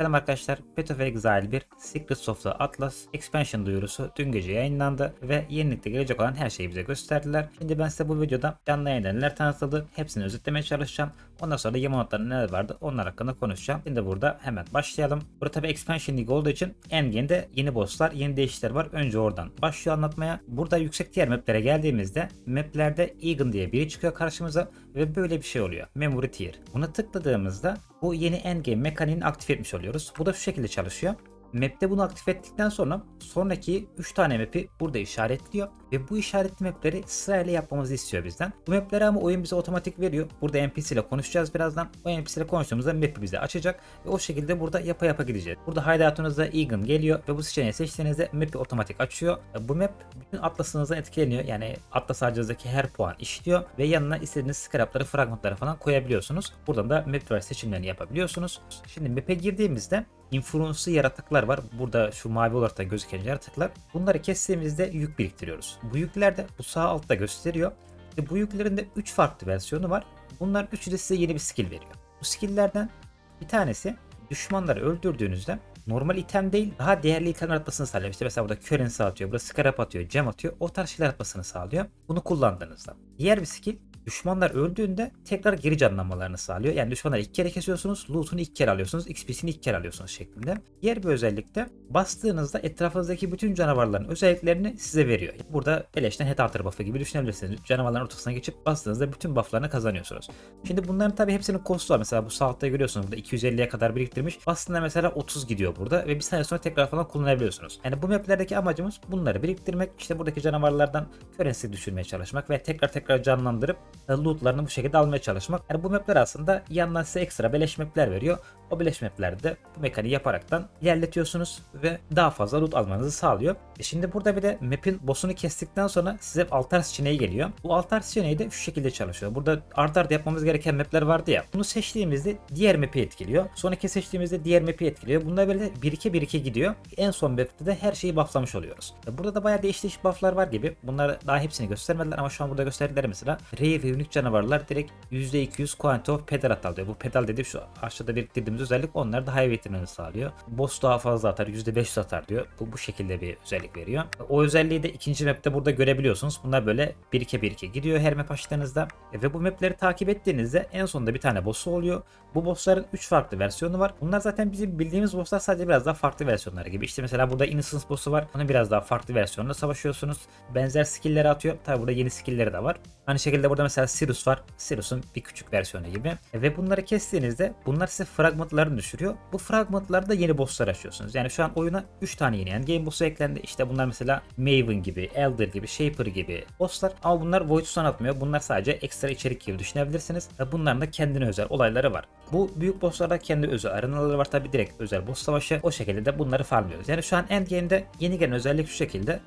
Selam arkadaşlar. Path of Exile 1 Secrets of the Atlas expansion duyurusu dün gece yayınlandı ve yenilikte gelecek olan her şeyi bize gösterdiler. Şimdi ben size bu videoda canlı yayında neler tanıtıldı hepsini özetlemeye çalışacağım. Ondan sonra Yamanot'ta neler vardı onlar hakkında konuşacağım. Şimdi burada hemen başlayalım. Burada tabi expansion league olduğu için endgame'de yeni bosslar, yeni değişiklikler var. Önce oradan başlıyor anlatmaya. Burada yüksek tier maplere geldiğimizde maplerde Egan diye biri çıkıyor karşımıza ve böyle bir şey oluyor. Memory tier. Buna tıkladığımızda bu yeni endgame mekaniğini aktif etmiş oluyoruz. Bu da şu şekilde çalışıyor. Map'te bunu aktif ettikten sonra sonraki 3 tane map'i burada işaretliyor ve bu işaretli map'leri sırayla yapmamızı istiyor bizden. Bu map'leri ama oyun bize otomatik veriyor. Burada NPC ile konuşacağız birazdan. O NPC ile konuştuğumuzda map'i bize açacak ve o şekilde burada yapa yapa gideceğiz. Burada hideout'unuzda Egan geliyor ve bu seçeneği seçtiğinizde map'i otomatik açıyor. Bu map bütün atlasınızdan etkileniyor. Yani atlas harcınızdaki her puan işliyor ve yanına istediğiniz scrapları, fragmentları falan koyabiliyorsunuz. Buradan da map seçimlerini yapabiliyorsunuz. Şimdi map'e girdiğimizde influence'lı yaratıklar var. Burada şu mavi olarak da gözüken yaratıklar. Bunları kestiğimizde yük biriktiriyoruz. Bu yükler de bu sağ altta gösteriyor. Ve bu yüklerin de 3 farklı versiyonu var. Bunlar üçü de size yeni bir skill veriyor. Bu skill'lerden bir tanesi düşmanları öldürdüğünüzde normal item değil daha değerli itemler atmasını sağlıyor. İşte mesela burada currency atıyor, burada scrap atıyor, gem atıyor. O tarz şeyler atmasını sağlıyor. Bunu kullandığınızda. Diğer bir skill düşmanlar öldüğünde tekrar geri canlanmalarını sağlıyor. Yani düşmanları ilk kere kesiyorsunuz, loot'unu ilk kere alıyorsunuz, XP'sini ilk kere alıyorsunuz şeklinde. Diğer bir özellik de bastığınızda etrafınızdaki bütün canavarların özelliklerini size veriyor. Burada beleşten head hunter buff'ı gibi düşünebilirsiniz. Canavarların ortasına geçip bastığınızda bütün buff'larını kazanıyorsunuz. Şimdi bunların tabi hepsinin kostu var. Mesela bu sağ altta görüyorsunuz burada 250'ye kadar biriktirmiş. Aslında mesela 30 gidiyor burada ve bir saniye sonra tekrar falan kullanabiliyorsunuz. Yani bu maplerdeki amacımız bunları biriktirmek. İşte buradaki canavarlardan currency düşürmeye çalışmak ve tekrar tekrar canlandırıp lootlarını bu şekilde almaya çalışmak. Yani bu mapler aslında yandan size ekstra beleş mapler veriyor. O beleş maplerde bu mekaniği yaparaktan ilerletiyorsunuz ve daha fazla loot almanızı sağlıyor. E şimdi burada bir de map'in boss'unu kestikten sonra size altar seçeneği geliyor. Bu altar seçeneği de şu şekilde çalışıyor. Burada art arda yapmamız gereken mapler vardı ya. Bunu seçtiğimizde diğer map'i etkiliyor. Sonraki seçtiğimizde diğer map'i etkiliyor. Bunlar böyle birike birike gidiyor. En son map'te de her şeyi bufflamış oluyoruz. E burada da bayağı değişik bufflar var gibi. Bunları daha hepsini göstermediler ama şu an burada gösterdikleri mesela Rare ve Unique canavarlar direkt %200 quantity of pedal atar diyor. Bu pedal dediğim şu aşağıda biriktirdiğimiz özellik onlar da high getirmeni sağlıyor. Boss daha fazla atar %500 atar diyor. Bu, bu şekilde bir özellik veriyor. O özelliği de ikinci map'te burada görebiliyorsunuz. Bunlar böyle birike birike gidiyor her map açtığınızda. E, ve bu map'leri takip ettiğinizde en sonunda bir tane boss'u oluyor. Bu boss'ların 3 farklı versiyonu var. Bunlar zaten bizim bildiğimiz boss'lar sadece biraz daha farklı versiyonları gibi. İşte mesela burada Innocence boss'u var. Onun biraz daha farklı versiyonunda savaşıyorsunuz. Benzer skill'leri atıyor. Tabi burada yeni skill'leri de var. Aynı şekilde burada mesela Sirius var. Sirius'un bir küçük versiyonu gibi. E, ve bunları kestiğinizde bunlar size fragmentlarını düşürüyor. Bu fragmentlarda yeni bosslar açıyorsunuz. Yani şu an oyuna 3 tane yeni yani game boss'u eklendi. İşte bunlar mesela Maven gibi, Elder gibi, Shaper gibi bosslar. Ama bunlar Void'dan atmıyor. Bunlar sadece ekstra içerik gibi düşünebilirsiniz. Ve bunların da kendine özel olayları var. Bu büyük bosslarda kendi özel arenaları var. Tabi direkt özel boss savaşı. O şekilde de bunları farmlıyoruz. Yani şu an endgame'de yeni gelen özellik şu şekilde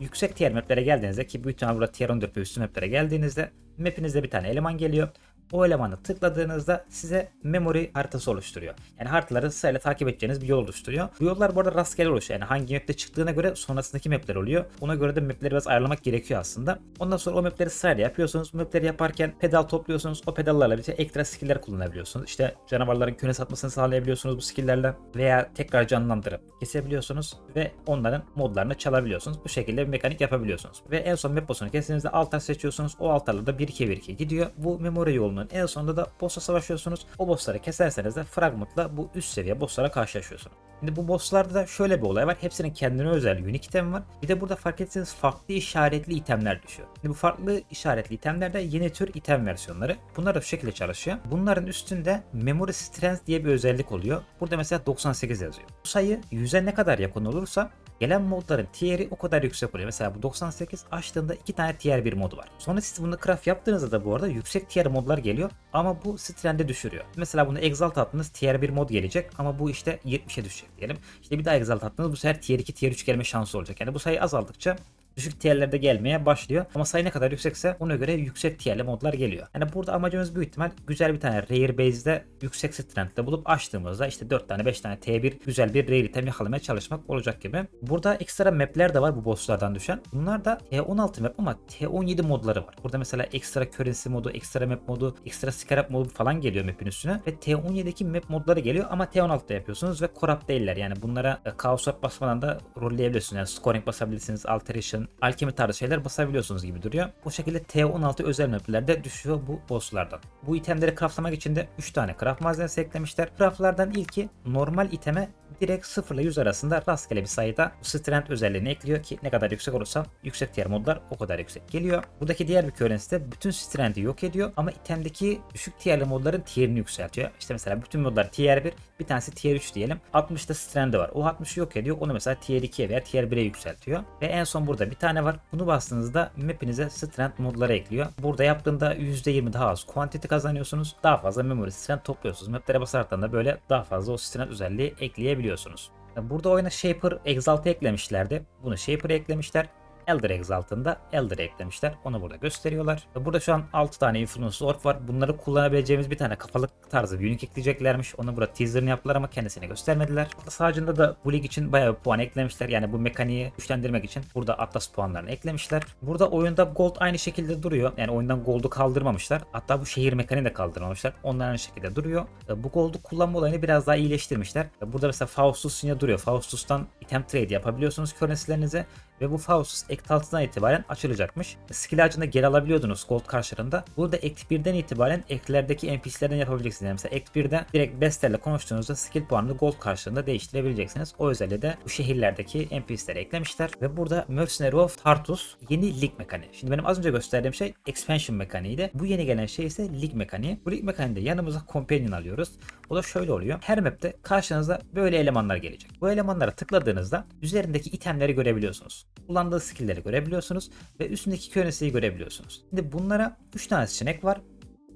yüksek tier maplere geldiğinizde ki büyük ihtimalle burada tier 14 ve üstü maplere geldiğinizde mapinizde bir tane eleman geliyor. O elemanı tıkladığınızda size memory haritası oluşturuyor. Yani haritaları sırayla takip edeceğiniz bir yol oluşturuyor. Bu yollar bu arada rastgele oluşuyor. Yani hangi map'te çıktığına göre sonrasındaki map'ler oluyor. Ona göre de map'leri biraz ayarlamak gerekiyor aslında. Ondan sonra o map'leri sırayla yapıyorsunuz. Bu map'leri yaparken pedal topluyorsunuz. O pedallarla birlikte ekstra skill'ler kullanabiliyorsunuz. İşte canavarların küne satmasını sağlayabiliyorsunuz bu skill'lerle. Veya tekrar canlandırıp kesebiliyorsunuz. Ve onların modlarını çalabiliyorsunuz. Bu şekilde bir mekanik yapabiliyorsunuz. Ve en son map boss'unu kestiğinizde altar seçiyorsunuz. O altarlarda 1-2 1-2 gidiyor. Bu memory yolunun en sonunda da boss'la savaşıyorsunuz. O boss'ları keserseniz de fragmentla bu üst seviye boss'lara karşılaşıyorsunuz. Şimdi bu boss'larda da şöyle bir olay var. Hepsinin kendine özel unique item var. Bir de burada fark etseniz farklı işaretli itemler düşüyor. Şimdi bu farklı işaretli itemler de yeni tür item versiyonları. Bunlar da şu şekilde çalışıyor. Bunların üstünde memory strength diye bir özellik oluyor. Burada mesela 98 yazıyor. Bu sayı 100'e ne kadar yakın olursa gelen modların tier'i o kadar yüksek oluyor. Mesela bu 98 açtığında iki tane tier 1 modu var. Sonra siz bunu craft yaptığınızda da bu arada yüksek tier modlar geliyor ama bu strand'i düşürüyor. Mesela bunu exalt attınız tier 1 mod gelecek ama bu işte 70'e düşecek diyelim. İşte bir daha exalt attınız bu sefer tier 2 tier 3 gelme şansı olacak. Yani bu sayı azaldıkça düşük tierlerde gelmeye başlıyor. Ama sayı ne kadar yüksekse ona göre yüksek tierli modlar geliyor. Yani burada amacımız büyük ihtimal güzel bir tane rare base'de yüksek strength'te bulup açtığımızda işte 4 tane 5 tane T1 güzel bir rare item yakalamaya çalışmak olacak gibi. Burada ekstra map'ler de var bu bosslardan düşen. Bunlar da T16 map ama T17 modları var. Burada mesela ekstra currency modu, ekstra map modu, ekstra scarab modu falan geliyor map'in üstüne ve T17'deki map modları geliyor ama T16'da yapıyorsunuz ve corrupt değiller. Yani bunlara e, swap basmadan da rolleyebiliyorsunuz. Yani scoring basabilirsiniz, alteration, alchemy tarzı şeyler basabiliyorsunuz gibi duruyor. Bu şekilde T16 özel maplerde düşüyor bu bosslardan. Bu itemleri craftlamak için de 3 tane craft malzemesi eklemişler. Craftlardan ilki normal iteme direkt 0 ile 100 arasında rastgele bir sayıda strength özelliğini ekliyor ki ne kadar yüksek olursa yüksek tier modlar o kadar yüksek geliyor. Buradaki diğer bir currency de bütün strength'i yok ediyor ama itemdeki düşük tierli modların tierini yükseltiyor. İşte mesela bütün modlar tier 1 bir tanesi tier 3 diyelim. 60'da strand'i var. O 60'ı yok ediyor. Onu mesela tier 2'ye veya tier 1'e yükseltiyor. Ve en son burada bir tane var. Bunu bastığınızda map'inize strength modları ekliyor. Burada yaptığında %20 daha az quantity kazanıyorsunuz. Daha fazla memory strength topluyorsunuz. Map'lere basaraktan da böyle daha fazla o strength özelliği ekleyebiliyorsunuz. Burada oyuna Shaper Exalt'ı eklemişlerdi. Bunu Shaper'ı eklemişler. Elder Exalt'ın da Elder'ı eklemişler. Onu burada gösteriyorlar. Burada şu an 6 tane Influence Orb var. Bunları kullanabileceğimiz bir tane kafalık tarzı bir unique ekleyeceklermiş. Onu burada teaser'ını yaptılar ama kendisini göstermediler. Burada sağcında da bu lig için bayağı bir puan eklemişler. Yani bu mekaniği güçlendirmek için burada Atlas puanlarını eklemişler. Burada oyunda Gold aynı şekilde duruyor. Yani oyundan Gold'u kaldırmamışlar. Hatta bu şehir mekaniği de kaldırmamışlar. Onlar aynı şekilde duruyor. Bu Gold'u kullanma olayını biraz daha iyileştirmişler. Burada mesela Faustus yine duruyor. Faustus'tan item trade yapabiliyorsunuz currency'lerinize ve bu Faustus Act 6'dan itibaren açılacakmış. Skill ağacında geri alabiliyordunuz gold karşılığında. Burada Act 1'den itibaren Act'lerdeki NPC'lerden yapabileceksiniz. Yani mesela Act 1'de direkt Bester'le konuştuğunuzda skill puanını gold karşılığında değiştirebileceksiniz. O özelliği de bu şehirlerdeki NPC'lere eklemişler. Ve burada Mercenary of Tartus yeni lig mekaniği. Şimdi benim az önce gösterdiğim şey expansion mekaniğiydi. Bu yeni gelen şey ise lig mekaniği. Bu lig mekaniğinde yanımıza companion alıyoruz. O da şöyle oluyor. Her map'te karşınıza böyle elemanlar gelecek. Bu elemanlara tıkladığınızda üzerindeki itemleri görebiliyorsunuz. Kullandığı skill'leri görebiliyorsunuz ve üstündeki currency'yi görebiliyorsunuz. Şimdi bunlara 3 tane seçenek var.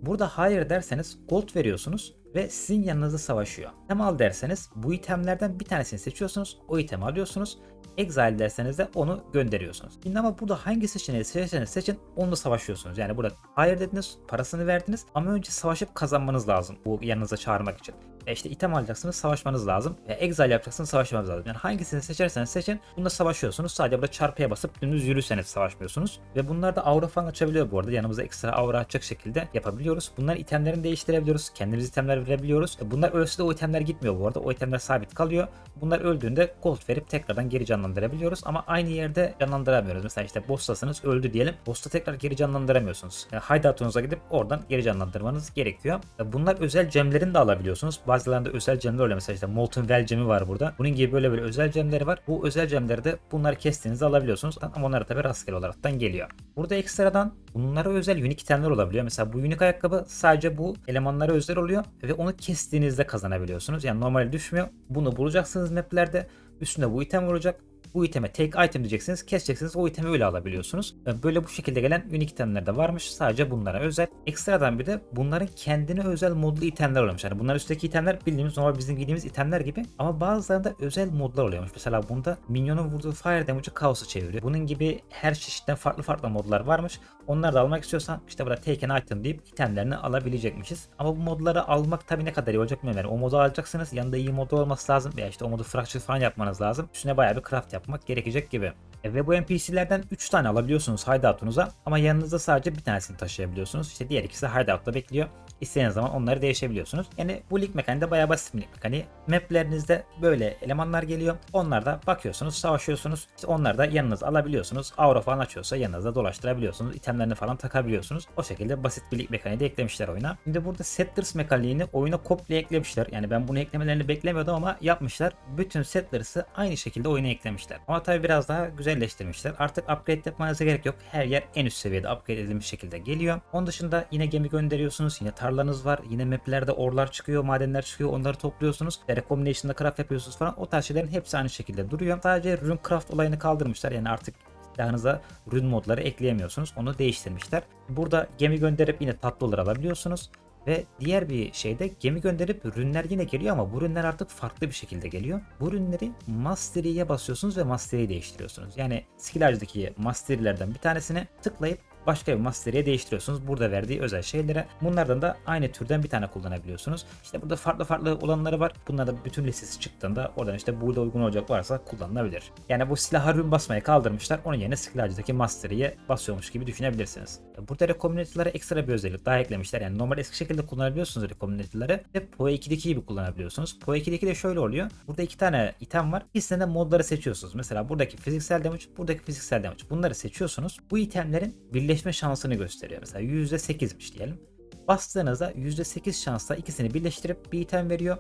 Burada hayır derseniz gold veriyorsunuz ve sizin yanınızda savaşıyor. İtem al derseniz bu itemlerden bir tanesini seçiyorsunuz. O itemi alıyorsunuz. Exile derseniz de onu gönderiyorsunuz. Şimdi ama burada hangi seçeneği seçerseniz seçin onunla savaşıyorsunuz. Yani burada hayır dediniz, parasını verdiniz ama önce savaşıp kazanmanız lazım bu yanınıza çağırmak için. E işte item alacaksınız savaşmanız lazım. E exile yapacaksınız savaşmanız lazım. Yani hangisini seçerseniz seçin bunda savaşıyorsunuz. Sadece burada çarpıya basıp dümdüz yürürseniz savaşmıyorsunuz. Ve bunlar da aura falan açabiliyor bu arada. Yanımıza ekstra aura açacak şekilde yapabiliyoruz. Bunlar itemlerini değiştirebiliyoruz. Kendimiz itemler verebiliyoruz. E bunlar ölse de o itemler gitmiyor bu arada. O itemler sabit kalıyor. Bunlar öldüğünde gold verip tekrardan geri canlandırabiliyoruz. Ama aynı yerde canlandıramıyoruz. Mesela işte boss'tasınız öldü diyelim. Boss'ta tekrar geri canlandıramıyorsunuz. Yani hideout'unuza gidip oradan geri canlandırmanız gerekiyor. E bunlar özel gemlerini de alabiliyorsunuz. Bazılarında özel gemler oluyor. Mesela işte Molten Well gemi var burada. Bunun gibi böyle böyle özel gemleri var. Bu özel gemleri de bunları kestiğinizde alabiliyorsunuz. Ama onlar tabi rastgele olaraktan geliyor. Burada ekstradan bunlara özel unique itemler olabiliyor. Mesela bu unique ayakkabı sadece bu elemanlara özel oluyor ve onu kestiğinizde kazanabiliyorsunuz. Yani normali düşmüyor. Bunu bulacaksınız maplerde. Üstünde bu item olacak. Bu iteme take item diyeceksiniz. Keseceksiniz. O itemi öyle alabiliyorsunuz. Böyle bu şekilde gelen unique itemler de varmış. Sadece bunlara özel. Ekstradan bir de bunların kendine özel modlu itemler oluyormuş. Yani bunların üstteki itemler bildiğimiz normal bizim giydiğimiz itemler gibi. Ama bazılarında özel modlar oluyormuş. Mesela bunda minyonun vurduğu fire damage'ı kaosa çeviriyor. Bunun gibi her çeşitten farklı farklı modlar varmış. Onları da almak istiyorsan işte burada take an item deyip itemlerini alabilecekmişiz. Ama bu modları almak tabii ne kadar iyi olacak bilmiyorum. Yani o modu alacaksınız. Yanında iyi modu olması lazım. Veya işte o modu fracture falan yapmanız lazım. Üstüne bayağı bir craft yapmak gerekecek gibi. E, ve bu NPC'lerden 3 tane alabiliyorsunuz hideout'unuza ama yanınızda sadece bir tanesini taşıyabiliyorsunuz. İşte diğer ikisi hideout'ta bekliyor. İstediğiniz zaman onları değişebiliyorsunuz. Yani bu lig mekaniği de bayağı basit bir lig mekaniği. Maplerinizde böyle elemanlar geliyor. Onlarda bakıyorsunuz, savaşıyorsunuz. İşte onları da yanınıza alabiliyorsunuz. Aura falan açıyorsa yanınızda dolaştırabiliyorsunuz. İtemlerini falan takabiliyorsunuz. O şekilde basit bir lig mekaniği de eklemişler oyuna. Şimdi burada Settlers mekaniğini oyuna komple eklemişler. Yani ben bunu eklemelerini beklemiyordum ama yapmışlar. Bütün Settlers'ı aynı şekilde oyuna eklemişler. Ama tabii biraz daha güzelleştirmişler. Artık upgrade yapmanıza gerek yok. Her yer en üst seviyede upgrade edilmiş şekilde geliyor. Onun dışında yine gemi gönderiyorsunuz. Yine tarlanız var. Yine maplerde orlar çıkıyor, madenler çıkıyor. Onları topluyorsunuz. Recombination'da craft yapıyorsunuz falan. O tarz şeylerin hepsi aynı şekilde duruyor. Sadece rune craft olayını kaldırmışlar. Yani artık silahınıza rune modları ekleyemiyorsunuz. Onu değiştirmişler. Burada gemi gönderip yine tatlı olur alabiliyorsunuz. Ve diğer bir şeyde gemi gönderip ürünler yine geliyor ama bu ürünler artık farklı bir şekilde geliyor. Bu ürünleri Mastery'ye basıyorsunuz ve Mastery'i değiştiriyorsunuz. Yani skill ağacındaki Mastery'lerden bir tanesini tıklayıp başka bir Mastery'e değiştiriyorsunuz. Burada verdiği özel şeylere. Bunlardan da aynı türden bir tane kullanabiliyorsunuz. İşte burada farklı farklı olanları var. Bunlar da bütün listesi çıktığında oradan işte burada uygun olacak varsa kullanılabilir. Yani bu silah ürün basmayı kaldırmışlar. Onun yerine skill ağacındaki Mastery'ye basıyormuş gibi düşünebilirsiniz. Burada recombinator'lara ekstra bir özellik daha eklemişler. Yani normal eski şekilde kullanabiliyorsunuz recombinator'ları ve PoE 2'deki gibi kullanabiliyorsunuz. PoE 2'deki de şöyle oluyor. Burada iki tane item var. İkisinden de modları seçiyorsunuz. Mesela buradaki fiziksel damage, buradaki fiziksel damage. Bunları seçiyorsunuz. Bu itemlerin birleşme şansını gösteriyor. Mesela %8'miş diyelim. Bastığınızda %8 şansla ikisini birleştirip bir item veriyor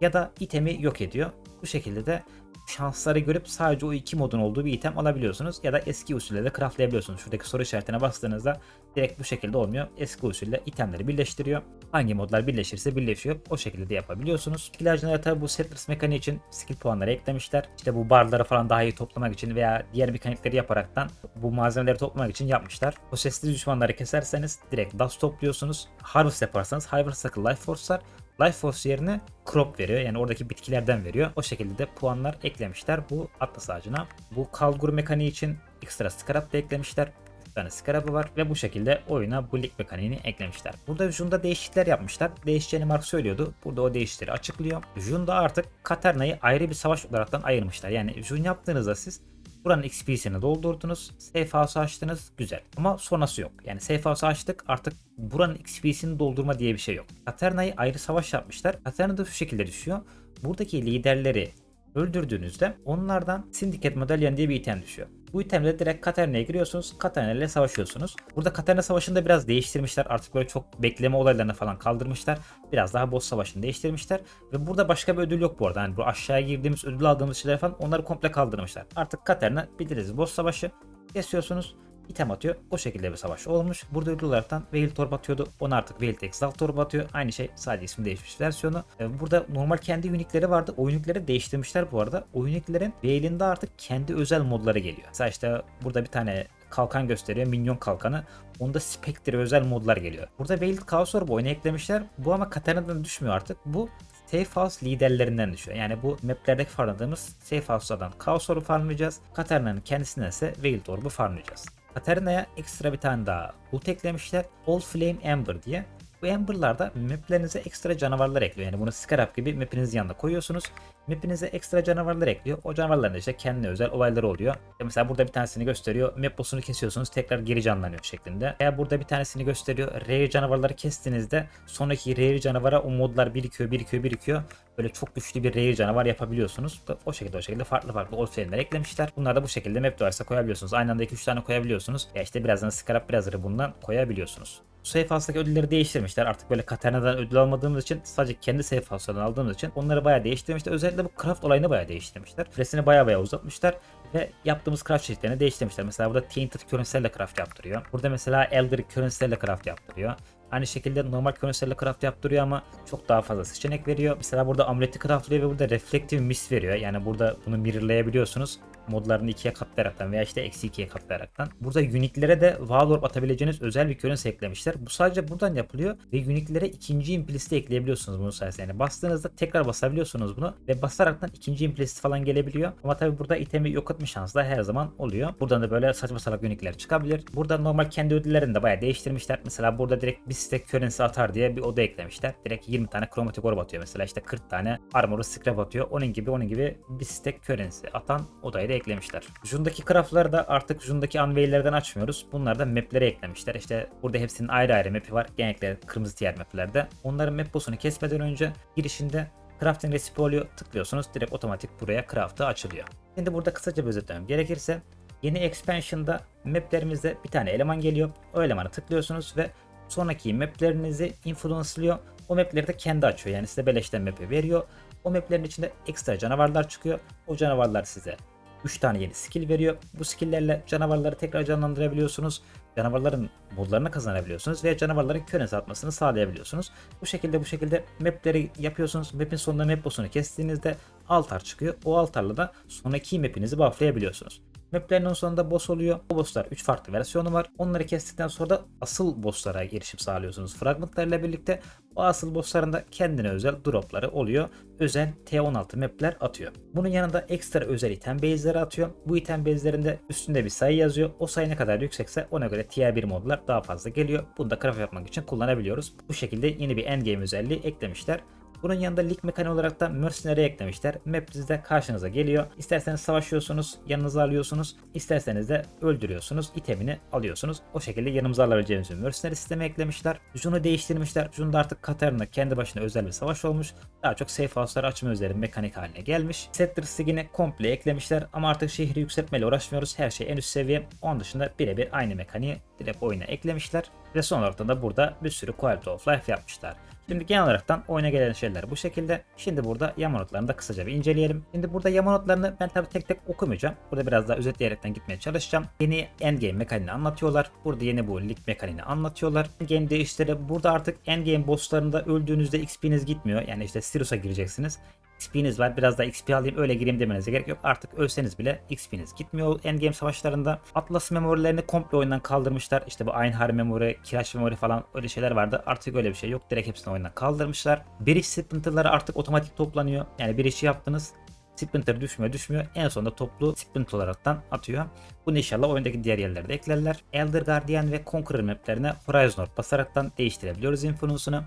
ya da itemi yok ediyor. Bu şekilde de şansları görüp sadece o iki modun olduğu bir item alabiliyorsunuz ya da eski usulle de craftlayabiliyorsunuz. Şuradaki soru işaretine bastığınızda direkt bu şekilde olmuyor. Eski usulle itemleri birleştiriyor. Hangi modlar birleşirse birleşiyor. O şekilde de yapabiliyorsunuz. Skill tabi bu settlers mekaniği için skill puanları eklemişler. İşte bu barları falan daha iyi toplamak için veya diğer mekanikleri yaparaktan bu malzemeleri toplamak için yapmışlar. O sesli düşmanları keserseniz direkt dust topluyorsunuz. Harvest yaparsanız Harvest'taki Life Force'lar Life Force yerine crop veriyor. Yani oradaki bitkilerden veriyor. O şekilde de puanlar eklemişler bu Atlas ağacına. Bu Kalgur mekaniği için ekstra scarab da eklemişler. Bir tane scarabı var ve bu şekilde oyuna bu lig mekaniğini eklemişler. Burada Jun'da değişiklikler yapmışlar. Değişeceğini Mark söylüyordu. Burada o değişikleri açıklıyor. Jun'da artık Katerna'yı ayrı bir savaş olaraktan ayırmışlar. Yani Jun yaptığınızda siz Buranın XP'sini doldurdunuz. Safe House açtınız. Güzel. Ama sonrası yok. Yani Safe House açtık artık buranın XP'sini doldurma diye bir şey yok. Katerna'yı ayrı savaş yapmışlar. Katerna da şu şekilde düşüyor. Buradaki liderleri öldürdüğünüzde onlardan Syndicate Medallion diye bir item düşüyor. Bu itemle direkt Katerina'ya giriyorsunuz. Katerina ile savaşıyorsunuz. Burada Katerina savaşında biraz değiştirmişler. Artık böyle çok bekleme olaylarını falan kaldırmışlar. Biraz daha boss savaşını değiştirmişler. Ve burada başka bir ödül yok bu arada. Yani bu aşağıya girdiğimiz ödül aldığımız şeyler falan onları komple kaldırmışlar. Artık Katerina biliriz boss savaşı. Kesiyorsunuz item atıyor. O şekilde bir savaş olmuş. Burada ödül olaraktan Veil Torb atıyordu. Ona artık Veil Exalt Torb atıyor. Aynı şey sadece ismi değişmiş versiyonu. Ee, burada normal kendi unikleri vardı. O unikleri değiştirmişler bu arada. O uniklerin Veil'inde artık kendi özel modları geliyor. Mesela işte burada bir tane kalkan gösteriyor. Minyon kalkanı. Onda Spectre özel modlar geliyor. Burada Veiled Chaos Orb oyuna eklemişler. Bu ama Katarina'dan düşmüyor artık. Bu Safe House liderlerinden düşüyor. Yani bu maplerdeki farmladığımız Safe House'lardan Chaos Orb'u farmlayacağız. Katarina'nın kendisinden ise Veiled Orb'u farmlayacağız. Katarina'ya ekstra bir tane daha ult eklemişler. Old Flame Amber diye. Bu Amber'larda maplerinize ekstra canavarlar ekliyor. Yani bunu Scarab gibi mapinizin yanına koyuyorsunuz. Mapinize ekstra canavarlar ekliyor. O canavarların da işte kendine özel olayları oluyor. Ya mesela burada bir tanesini gösteriyor. Map boss'unu kesiyorsunuz tekrar geri canlanıyor şeklinde. Veya burada bir tanesini gösteriyor. Rare canavarları kestiğinizde sonraki rare canavara o modlar birikiyor birikiyor birikiyor. Böyle çok güçlü bir rare canavar yapabiliyorsunuz. O şekilde o şekilde farklı farklı old flame'ler eklemişler. Bunlar da bu şekilde map duvarsa koyabiliyorsunuz. Aynı anda 2-3 tane koyabiliyorsunuz. Ya işte birazdan Scarab birazları bundan koyabiliyorsunuz. House'daki ödülleri değiştirmişler. Artık böyle Katerina'dan ödül almadığımız için sadece kendi House'lardan aldığımız için onları bayağı değiştirmişler. Özellikle bu craft olayını bayağı değiştirmişler. Süresini bayağı bayağı uzatmışlar ve yaptığımız craft çeşitlerini değiştirmişler. Mesela burada Tainted Currency'lerle craft yaptırıyor. Burada mesela Elder Currency'lerle craft yaptırıyor. Aynı şekilde normal Currency'lerle craft yaptırıyor ama çok daha fazla seçenek veriyor. Mesela burada amuleti craftlıyor ve burada Reflective Mist veriyor. Yani burada bunu mirrorlayabiliyorsunuz modlarını ikiye katlayaraktan veya işte eksi ikiye katlayaraktan. Burada uniklere de Valorb atabileceğiniz özel bir currency eklemişler. Bu sadece buradan yapılıyor ve uniklere ikinci implicit'i ekleyebiliyorsunuz bunun sayesinde. Yani bastığınızda tekrar basabiliyorsunuz bunu ve basaraktan ikinci implicit falan gelebiliyor. Ama tabi burada itemi yok etme şansı da her zaman oluyor. Buradan da böyle saçma salak unikler çıkabilir. Burada normal kendi ödüllerini de bayağı değiştirmişler. Mesela burada direkt bir stack currency atar diye bir oda eklemişler. Direkt 20 tane chromatic orb atıyor mesela işte 40 tane armor'u scrap atıyor. Onun gibi onun gibi bir stack currency atan odayı da eklemişler. Jun'daki craftları da artık Jun'daki unveil'lerden açmıyoruz. Bunlar da maplere eklemişler. İşte burada hepsinin ayrı ayrı map'i var. Genellikle kırmızı tier maplerde. Onların map boss'unu kesmeden önce girişinde crafting recipe oluyor. Tıklıyorsunuz direkt otomatik buraya craft'ı açılıyor. Şimdi burada kısaca bir özetlemem gerekirse yeni expansion'da maplerimizde bir tane eleman geliyor. O elemanı tıklıyorsunuz ve sonraki maplerinizi influence'lıyor. O mapleri de kendi açıyor. Yani size beleşten map'i veriyor. O maplerin içinde ekstra canavarlar çıkıyor. O canavarlar size 3 tane yeni skill veriyor. Bu skilllerle canavarları tekrar canlandırabiliyorsunuz. Canavarların modlarını kazanabiliyorsunuz ve canavarların könes atmasını sağlayabiliyorsunuz. Bu şekilde bu şekilde mapleri yapıyorsunuz. Map'in sonunda map boss'unu kestiğinizde altar çıkıyor. O altarla da sonraki map'inizi bufflayabiliyorsunuz. Maplerin sonunda boss oluyor. Bu bosslar 3 farklı versiyonu var. Onları kestikten sonra da asıl bosslara erişim sağlıyorsunuz. Fragmentlarla birlikte o asıl bossların da kendine özel dropları oluyor. Özel T16 mapler atıyor. Bunun yanında ekstra özel item base'leri atıyor. Bu item base'lerinde üstünde bir sayı yazıyor. O sayı ne kadar yüksekse ona göre tier 1 modlar daha fazla geliyor. Bunu da craft yapmak için kullanabiliyoruz. Bu şekilde yeni bir endgame özelliği eklemişler. Bunun yanında lig mekaniği olarak da Mercenary eklemişler. Map sizde karşınıza geliyor. İsterseniz savaşıyorsunuz, yanınıza alıyorsunuz. İsterseniz de öldürüyorsunuz, itemini alıyorsunuz. O şekilde yanımıza alabileceğiniz bir Mercenary sistemi eklemişler. Junu değiştirmişler. Jun da artık Katarina kendi başına özel bir savaş olmuş. Daha çok safe house'ları açma üzeri mekanik haline gelmiş. Settler Sig'ini komple eklemişler ama artık şehri yükseltmeyle uğraşmıyoruz. Her şey en üst seviye. Onun dışında birebir aynı mekaniği direkt oyuna eklemişler. Ve son olarak da burada bir sürü quality of life yapmışlar. Şimdi genel olaraktan oyuna gelen şeyler bu şekilde. Şimdi burada yama notlarını da kısaca bir inceleyelim. Şimdi burada yama notlarını ben tabii tek tek okumayacağım. Burada biraz daha özetleyerekten gitmeye çalışacağım. Yeni endgame mekaniğini anlatıyorlar. Burada yeni bu lig mekaniğini anlatıyorlar. Endgame değişleri burada artık endgame bosslarında öldüğünüzde XP'niz gitmiyor. Yani işte Sirus'a gireceksiniz. XP'niz var biraz daha XP alayım öyle gireyim demenize gerek yok. Artık ölseniz bile XP'niz gitmiyor endgame savaşlarında. Atlas memorilerini komple oyundan kaldırmışlar. İşte bu Einhar memori, Kiraş memori falan öyle şeyler vardı. Artık öyle bir şey yok. Direkt hepsini oyundan kaldırmışlar. Biriş sprinterları artık otomatik toplanıyor. Yani bir işi yaptınız. Splinter düşmüyor düşmüyor. En sonunda toplu Splinter olaraktan atıyor. Bunu inşallah oyundaki diğer yerlerde eklerler. Elder Guardian ve Conqueror maplerine Horizon Orb basaraktan değiştirebiliyoruz influence'unu.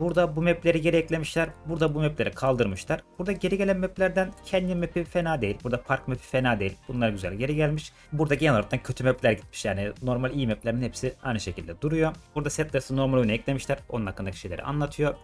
Burada bu mapleri geri eklemişler. Burada bu mapleri kaldırmışlar. Burada geri gelen maplerden Canyon map'i fena değil. Burada Park map'i fena değil. Bunlar güzel geri gelmiş. Burada genel olarak kötü mapler gitmiş. Yani normal iyi maplerin hepsi aynı şekilde duruyor. Burada Settlers'ı normal oyuna eklemişler. Onun hakkındaki şeyleri anlatıyor.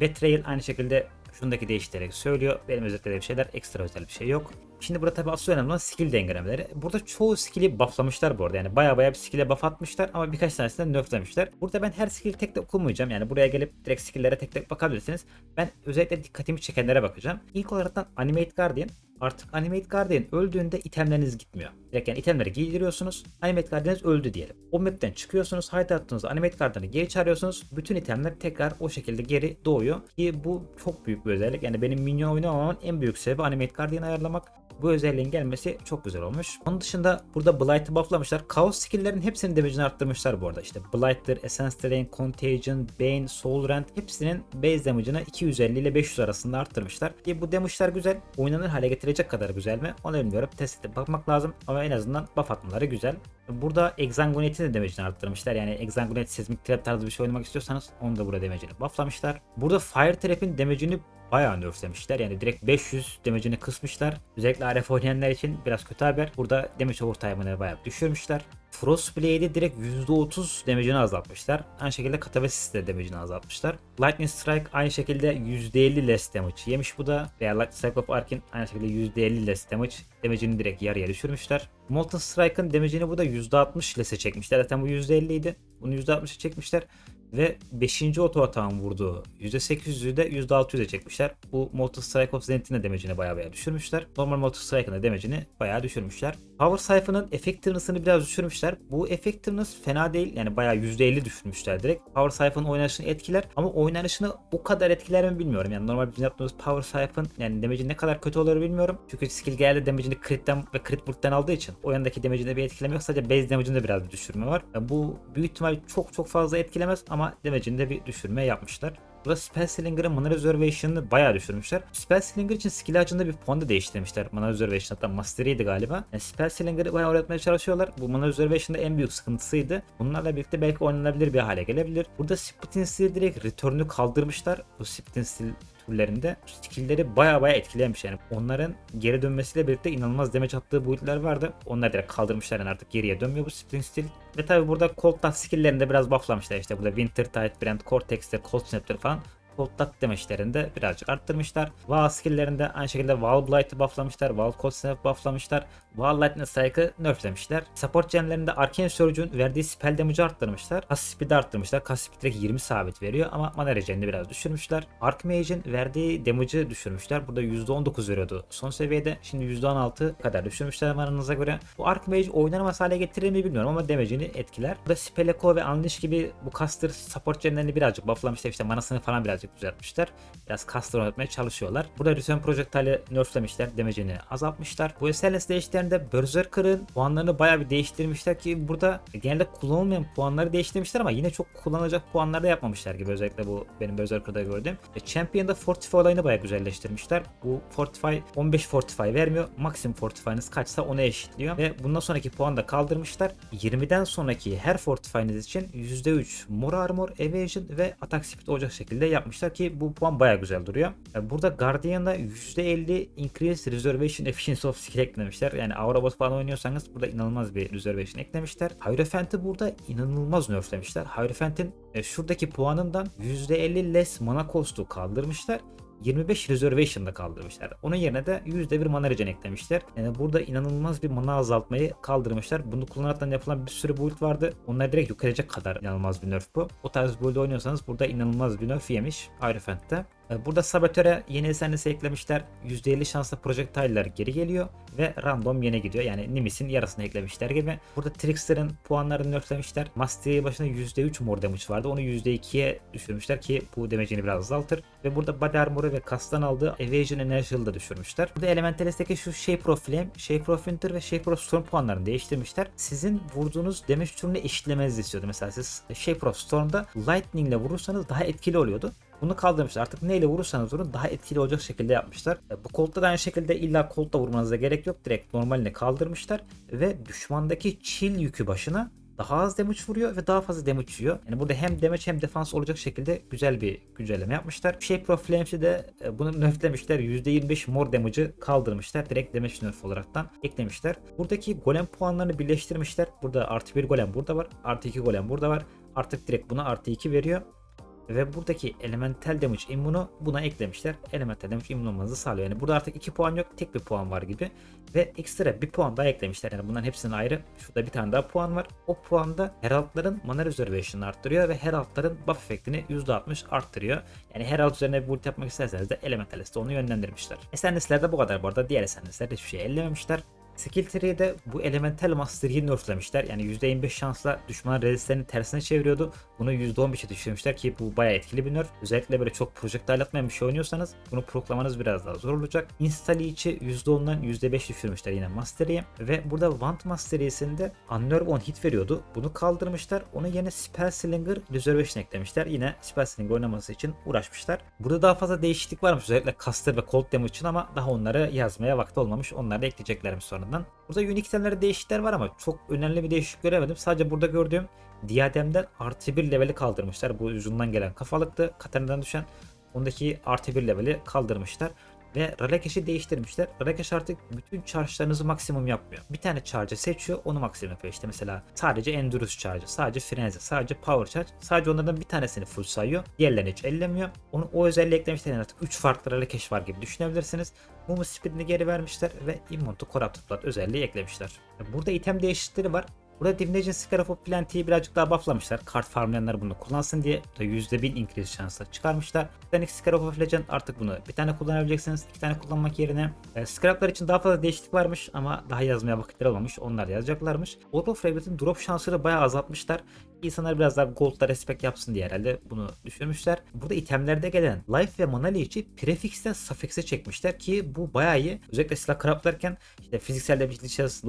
Betrayal aynı şekilde şundaki değiştirerek söylüyor. Benim özetlediğim şeyler ekstra özel bir şey yok. Şimdi burada tabii asıl önemli olan skill dengelemeleri. Burada çoğu skill'i bufflamışlar bu arada. Yani baya baya bir skill'e buff atmışlar ama birkaç tanesini nerflemişler. Burada ben her skill'i tek tek okumayacağım. Yani buraya gelip direkt skill'lere tek tek bakabilirsiniz. Ben özellikle dikkatimi çekenlere bakacağım. İlk olarak Animate Guardian Artık Animate Guardian öldüğünde itemleriniz gitmiyor. Direkt yani itemleri giydiriyorsunuz. Animate Guardian'ınız öldü diyelim. O map'ten çıkıyorsunuz. Attığınızda Animate Guardian'ı geri çağırıyorsunuz. Bütün itemler tekrar o şekilde geri doğuyor. Ki bu çok büyük bir özellik. Yani benim minyon oynamamamın en büyük sebebi Animate Guardian'ı ayarlamak. Bu özelliğin gelmesi çok güzel olmuş. Onun dışında burada Blight'ı bufflamışlar. Chaos skill'lerin hepsinin damage'ini arttırmışlar bu arada. İşte Blight'tır, Essence Terrain, Contagion, Bane, Soul Rend hepsinin base damage'ını 250 ile 500 arasında arttırmışlar. Ki bu damage'lar güzel. Oynanır hale getirecek kadar güzel mi? Onu bilmiyorum. Test edip bakmak lazım. Ama en azından buff atmaları güzel. Burada Exanguinate'in de damage'ini arttırmışlar. Yani Exanguinate Seismic Trap tarzı bir şey oynamak istiyorsanız onu da burada damage'ini bufflamışlar. Burada Fire Trap'in damage'ini bayağı nerflemişler. Yani direkt 500 damage'ini kısmışlar. Özellikle RF oynayanlar için biraz kötü haber. Burada damage overtime'ını bayağı düşürmüşler. Frostblade'i direkt %30 damage'ini azaltmışlar. Aynı şekilde Katabasis de damage'ini azaltmışlar. Lightning Strike aynı şekilde %50 less damage yemiş bu da. Veya Lightning Strike of Ark'in aynı şekilde %50 less damage. Damage'ini direkt yarıya düşürmüşler. Molten Strike'ın damage'ini bu da %60 less'e çekmişler. Zaten bu %50 idi. Bunu %60'a çekmişler. Ve 5. oto atağın vurduğu %800'ü de %600'e çekmişler. Bu Molten Strike of Zenith'in de damage'ini baya baya düşürmüşler. Normal Molten Strike'ın da damage'ini baya düşürmüşler. Power Siphon'ın effectiveness'ını biraz düşürmüşler. Bu effectiveness fena değil. Yani bayağı %50 düşürmüşler direkt. Power Siphon oynanışını etkiler ama oynanışını o kadar etkiler mi bilmiyorum. Yani normal bizim yaptığımız Power Siphon yani damage'in ne kadar kötü olur bilmiyorum. Çünkü skill geldi damage'ini crit'ten ve crit bullet'ten aldığı için o yandaki damage'inde bir etkileme yok. Sadece base damage'inde biraz bir düşürme var. Yani bu büyük ihtimal çok çok fazla etkilemez ama damage'inde bir düşürme yapmışlar. Burada Spell Slinger'ın Mana Reservation'ını bayağı düşürmüşler. Spell Slinger için skill ağacında bir puan da değiştirmişler. Mana Reservation hatta Mastery'ydi galiba. Yani Spell Slinger'ı bayağı öğretmeye çalışıyorlar. Bu Mana Reservation'da en büyük sıkıntısıydı. Bunlarla birlikte belki oynanabilir bir hale gelebilir. Burada Spitting Steel direkt return'ü kaldırmışlar. Bu Spitting Steel türlerinde skill'leri baya baya etkilemiş yani. Onların geri dönmesiyle birlikte inanılmaz damage attığı build'ler vardı. Onlar direkt kaldırmışlar yani artık geriye dönmüyor bu Spring Steel. Ve tabi burada Cold Touch skill'lerini de biraz bufflamışlar işte burada Winter Tide, Brand Cortex'te, Cold Snap'ler falan Cold Touch damage'lerini de birazcık arttırmışlar. Wall skill'lerinde aynı şekilde Wall Blight'ı bufflamışlar. Wall Cold Snap bufflamışlar. Wall Lightning Strike'ı nerflemişler. Support gemlerinde Arcane Surge'un verdiği spell damage'ı arttırmışlar. Cast Speed'i arttırmışlar. Cast Speed direkt 20 sabit veriyor ama mana regenini biraz düşürmüşler. Archmage'in verdiği damage'ı düşürmüşler. Burada %19 veriyordu son seviyede. Şimdi %16 kadar düşürmüşler mananıza göre. Bu Archmage oynanamaz hale getirir mi bilmiyorum ama damage'ini etkiler. Burada Spell Echo ve Unleash gibi bu caster support gemlerini birazcık bufflamışlar. İşte manasını falan birazcık birazcık düzeltmişler. Biraz custom oynatmaya çalışıyorlar. Burada Return Projectile'ı nerflemişler. Damage'ini azaltmışlar. Bu SLS değişikliklerinde Berserker'ın puanlarını bayağı bir değiştirmişler ki burada genelde kullanılmayan puanları değiştirmişler ama yine çok kullanılacak puanlar da yapmamışlar gibi özellikle bu benim Berserker'da gördüğüm. Ve Champion'da Fortify olayını bayağı güzelleştirmişler. Bu Fortify 15 Fortify vermiyor. Maksimum Fortify'ınız kaçsa ona eşitliyor. Ve bundan sonraki puanı da kaldırmışlar. 20'den sonraki her Fortify'ınız için %3 More Armor, Evasion ve Attack Speed olacak şekilde yapmışlar ki bu puan bayağı güzel duruyor. E, Burada Guardian'da %50 Increase Reservation Efficiency of Skill eklemişler. Yani Aura Bot falan oynuyorsanız burada inanılmaz bir Reservation eklemişler. Hierophant'ı burada inanılmaz nerflemişler. Hierophant'in e, şuradaki puanından %50 less mana cost'u kaldırmışlar. 25 reservation'da kaldırmışlar. Onun yerine de %1 mana regen eklemişler. Yani burada inanılmaz bir mana azaltmayı kaldırmışlar. Bunu kullanarak yapılan bir sürü build vardı. Onları direkt yok edecek kadar inanılmaz bir nerf bu. O tarz build oynuyorsanız burada inanılmaz bir nerf yemiş. Ee, Burada Saboteur'e yeni esenlisi eklemişler. %50 şansla projectile'ler geri geliyor ve random yene gidiyor. Yani Nimis'in yarısını eklemişler gibi. Burada Trickster'ın puanlarını nerflemişler. Mastery başına %3 mor damage vardı. Onu %2'ye düşürmüşler ki bu damage'ini biraz azaltır. Ve burada Body Armor'ı ve Kastan aldığı Evasion Energy'ı da düşürmüşler. Burada Elementalist'teki şu Shape of Flame, Shape of Winter ve Shape of Storm puanlarını değiştirmişler. Sizin vurduğunuz damage türünü eşitlemenizi istiyordu. Mesela siz Shape of Storm'da Lightning ile vurursanız daha etkili oluyordu. Bunu kaldırmışlar. Artık neyle vurursanız vurun daha etkili olacak şekilde yapmışlar. E, Bu koltta da aynı şekilde illa koltla vurmanıza gerek yok. Direkt normalini kaldırmışlar ve düşmandaki chill yükü başına daha az damage vuruyor ve daha fazla damage yiyor. Yani burada hem damage hem defans olacak şekilde güzel bir güncelleme yapmışlar. Shape of Flames'i de e, bunu nerflemişler. %25 more damage'ı kaldırmışlar. Direkt damage nerf olaraktan eklemişler. Buradaki golem puanlarını birleştirmişler. Burada artı bir golem burada var. Artı iki golem burada var. Artık direkt buna artı 2 veriyor. Ve buradaki elemental damage immunu buna eklemişler. Elemental damage immun olmanızı sağlıyor. Yani burada artık 2 puan yok. Tek bir puan var gibi. Ve ekstra bir puan daha eklemişler. Yani bunların hepsinin ayrı. Şurada bir tane daha puan var. O puan da Herald'ların mana reservation'ını arttırıyor ve Herald'ların buff efektini %60 arttırıyor. Yani Herald üzerine bir build yapmak isterseniz de Elementalist'e onu yönlendirmişler. Esenlisler de bu kadar bu arada. Diğer esenlisler hiçbir şey ellememişler. Skill tree'de bu Elemental Mastery'i nerflemişler. Yani %25 şansla düşman rezistlerini tersine çeviriyordu. Bunu %15'e düşürmüşler ki bu bayağı etkili bir nerf. Özellikle böyle çok projectile atmayan bir şey oynuyorsanız bunu proklamanız biraz daha zor olacak. Install içi %10'dan %5 düşürmüşler yine Mastery'e. Ve burada Want Mastery'sinde Unnerve on hit veriyordu. Bunu kaldırmışlar. Ona yine Spell Slinger Reservation eklemişler. Yine Spell Slinger oynaması için uğraşmışlar. Burada daha fazla değişiklik varmış özellikle Caster ve Cold Damage için ama daha onları yazmaya vakti olmamış. Onları da ekleyeceklermiş sonradan. Burada unique itemlerde değişiklikler var ama çok önemli bir değişiklik göremedim. Sadece burada gördüğüm Diadem'den artı bir leveli kaldırmışlar. Bu ucundan gelen kafalıktı. Katarina'dan düşen ondaki artı bir leveli kaldırmışlar. Ve Ralakeş'i değiştirmişler. Ralakeş artık bütün charge'larınızı maksimum yapmıyor. Bir tane charge seçiyor onu maksimum yapıyor. İşte mesela sadece Endurance charge, sadece Frenzy, sadece Power charge. Sadece onlardan bir tanesini full sayıyor. Diğerlerini hiç ellemiyor. Onu o özelliği eklemişler. Yani artık 3 farklı Ralakeş var gibi düşünebilirsiniz. Mumu Speed'ini geri vermişler ve Immune to Corrupted Blood özelliği eklemişler. Burada item değişiklikleri var. Burada Divination Scarab of Plenty'yi birazcık daha bufflamışlar. Kart farmlayanlar bunu kullansın diye. Burada %1000 increase şansla çıkarmışlar. Titanic Scarab of Legend artık bunu bir tane kullanabileceksiniz. iki tane kullanmak yerine. E, Scarab'lar için daha fazla değişiklik varmış ama daha yazmaya vakitleri olmamış. Onlar yazacaklarmış. Orb of Fragrant'ın drop şansını bayağı azaltmışlar. İnsanlar biraz daha gold'da respect yapsın diye herhalde bunu düşünmüşler. Burada itemlerde gelen life ve mana leech'i prefix'ten suffix'e çekmişler ki bu bayağı iyi. Özellikle silah craftlarken işte fiziksel level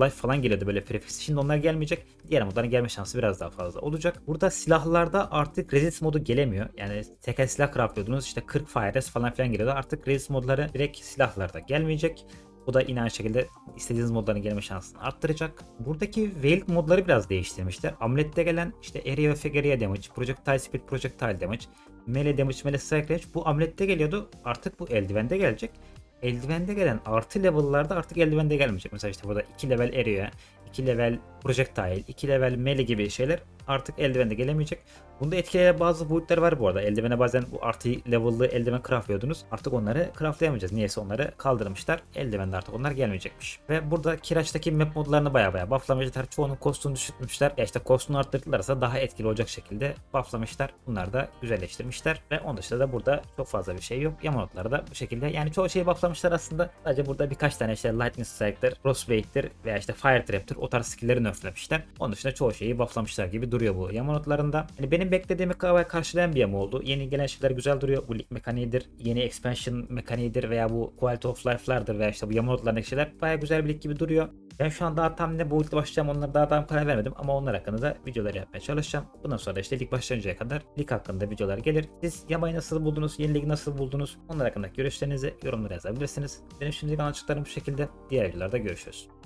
life falan geliyordu böyle prefix. Şimdi onlar gelmeyecek. Diğer modların gelme şansı biraz daha fazla olacak. Burada silahlarda artık resist modu gelemiyor. Yani tekel silah craftlıyordunuz işte 40 fire rest falan filan geliyordu. Artık resist modları direkt silahlarda gelmeyecek. Bu da yine aynı şekilde istediğiniz modların gelme şansını arttıracak. Buradaki Veiled modları biraz değiştirmişler. Amulette gelen işte Area of Area Damage, Projectile Speed, Projectile Damage, Melee Damage, Melee Strike Range bu amulette geliyordu. Artık bu eldivende gelecek. Eldivende gelen artı level'larda artık eldivende gelmeyecek. Mesela işte burada 2 level Area, 2 level Projectile, 2 level Melee gibi şeyler artık eldivende gelemeyecek. Bunda etkileyen bazı build'ler var bu arada. Eldivene bazen bu artı level'lı eldiven craftlıyordunuz. Artık onları craftlayamayacağız. Niyeyse onları kaldırmışlar. Eldivende artık onlar gelmeyecekmiş. Ve burada Kiraç'taki map modlarını baya baya bufflamışlar. Çoğunun kostunu düşürmüşler. Ya işte kostunu arttırdılarsa daha etkili olacak şekilde bufflamışlar. Bunları da güzelleştirmişler. Ve onun dışında da burada çok fazla bir şey yok. Yamanotları da bu şekilde. Yani çoğu şeyi bufflamışlar aslında. Sadece burada birkaç tane işte Lightning Strike'dır, Frostblade'dir veya işte Fire Trap'tir. O tarz skill'leri nerflemişler. Onun dışında çoğu şeyi bufflamışlar gibi duruyor bu yama notlarında. Yani benim beklediğimi ka- karşılayan bir yama oldu. Yeni gelen şeyler güzel duruyor. Bu lig mekaniğidir, yeni expansion mekaniğidir veya bu quality of life'lardır veya işte bu yama notlarındaki şeyler baya güzel bir lig gibi duruyor. Ben şu an daha tam ne build'le başlayacağım onlara daha tam karar vermedim ama onlar hakkında da videolar yapmaya çalışacağım. Bundan sonra işte lig başlayıncaya kadar lig hakkında videolar gelir. Siz yamayı nasıl buldunuz, yeni ligi nasıl buldunuz? Onlar hakkındaki görüşlerinizi yorumlara yazabilirsiniz. Benim şimdilik anlatacaklarım bu şekilde. Diğer videolarda görüşürüz.